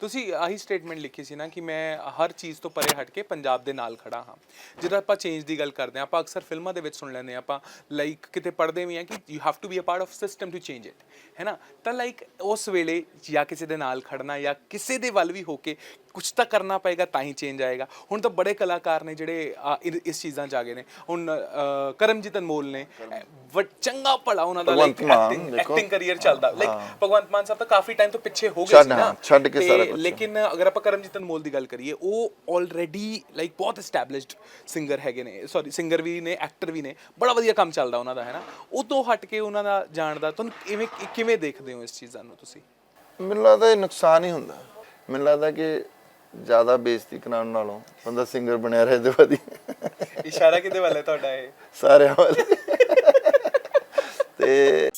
ਤੁਸੀਂ ਆਹੀ ਸਟੇਟਮੈਂਟ ਲਿਖੀ ਸੀ ਨਾ ਕਿ ਮੈਂ ਹਰ ਚੀਜ਼ ਤੋਂ ਪਰੇ ਹਟ ਕੇ ਪੰਜਾਬ ਦੇ ਨਾਲ ਖੜਾ ਹਾਂ। ਜਦੋਂ ਆਪਾਂ ਚੇਂਜ ਦੀ ਗੱਲ ਕਰਦੇ ਹਾਂ ਆਪਾਂ ਅਕਸਰ ਫਿਲਮਾਂ ਦੇ ਵਿੱਚ ਸੁਣ ਲੈਂਦੇ ਹਾਂ ਆਪਾਂ ਲਾਈਕ ਕਿਤੇ ਪੜ੍ਹਦੇ ਵੀ ਹਾਂ ਕਿ you have to be a part of system to change it ਹੈ ਨਾ? ਤਾਂ ਲਾਈਕ ਉਸ ਵੇਲੇ ਜਾਂ ਕਿਸੇ ਦੇ ਨਾਲ ਖੜਨਾ ਜਾਂ ਕਿਸੇ ਦੇ ਵੱਲ ਵੀ ਹੋ ਕੇ ਕੁਝ ਤਾਂ ਕਰਨਾ ਪਏਗਾ ਤਾਂ ਹੀ ਚੇਂਜ ਆਏਗਾ। ਹੁਣ ਤਾਂ ਬੜੇ ਕਲਾਕਾਰ ਨੇ ਜਿਹੜੇ ਆ, ਇਸ ਚੀਜ਼ਾਂ 'ਚ ਆ ਗਏ ਨੇ। ਹੁਣ ਕਰਮਜੀਤ ਅਨਮੋਲ ਨੇ ਵ- ਚੰਗਾ ਭਲਾ ਉਹਨਾਂ ਦਾ ਲਾਈਕ ਭਗਵੰਤ ਮਾਨ, ਐਕਟਿੰਗ ਦੇਖੋ। ਐਕਟਿੰਗ ਕਰੀਅਰ ਚੱਲਦਾ। ਲਾਈਕ ਭਗਵੰਤ ਮਾਨ ਸਾਹਿਬ ਤਾਂ ਕਾਫੀ ਟਾਈਮ ਤੋਂ ਪਿੱਛੇ ਹੋ ਗਏ ਛੱਡ, ਸੀ ਨਾ। ਹਾਂ, ਛੱਡ ਕੇ ਤੇ ਸਾਰਾ ਕੁਛ। ਲੇਕਿਨ ਅਗਰ ਆਪਾਂ ਕਰਮਜੀਤ ਅਨਮੋਲ ਦੀ ਗੱਲ ਕਰੀਏ ਉਹ ਆਲਰੇਡੀ ਲਾਈਕ ਬਹੁਤ ਐਸਟੈਬਲਿਸ਼ਡ ਸਿੰਗਰ ਹੈਗੇ ਨੇ। ਸੌਰੀ ਸਿੰਗਰ ਵੀ ਨੇ ਐਕਟਰ ਵੀ ਨੇ। ਬੜਾ ਵਧੀਆ ਕੰਮ ਚੱਲਦਾ ਉਹਨਾਂ ਦਾ ਹੈ ਨਾ ਉਹ ਤੋਂ ਹਟ ਕੇ ਉਹਨਾਂ ਦਾ ਜਾਣ ਦਾ ਤੁਹਾਨੂੰ ਕਿਵੇਂ ਕਿਵੇਂ ਦੇਖਦੇ ਹੋ ਇਸ ਚੀਜ਼ਾਂ ਨੂੰ ਤੁਸੀਂ? ਮੈਨੂੰ ਲੱਗਦਾ ਇਹ ਨੁਕਸਾਨ ਹੀ ਹੁੰਦਾ। ਮੈਨੂੰ ਲੱਗਦਾ ਕਿ ਜ਼ਿਆਦਾ ਬੇਇੱਜ਼ਤੀ ਕਰਾਉਣ ਨਾਲੋਂ ਬੰਦਾ ਸਿੰਗਰ ਬਣਿਆ ਰਹੇ ਤੇ ਵਧੀਆ। ਇਸ਼ਾਰਾ ਕਿਤੇ ਵੱਲ ਹੈ ਤੁਹਾਡਾ ਇਹ? ਸਾਰਿਆਂ ਵਾਲੇ। ਤੇ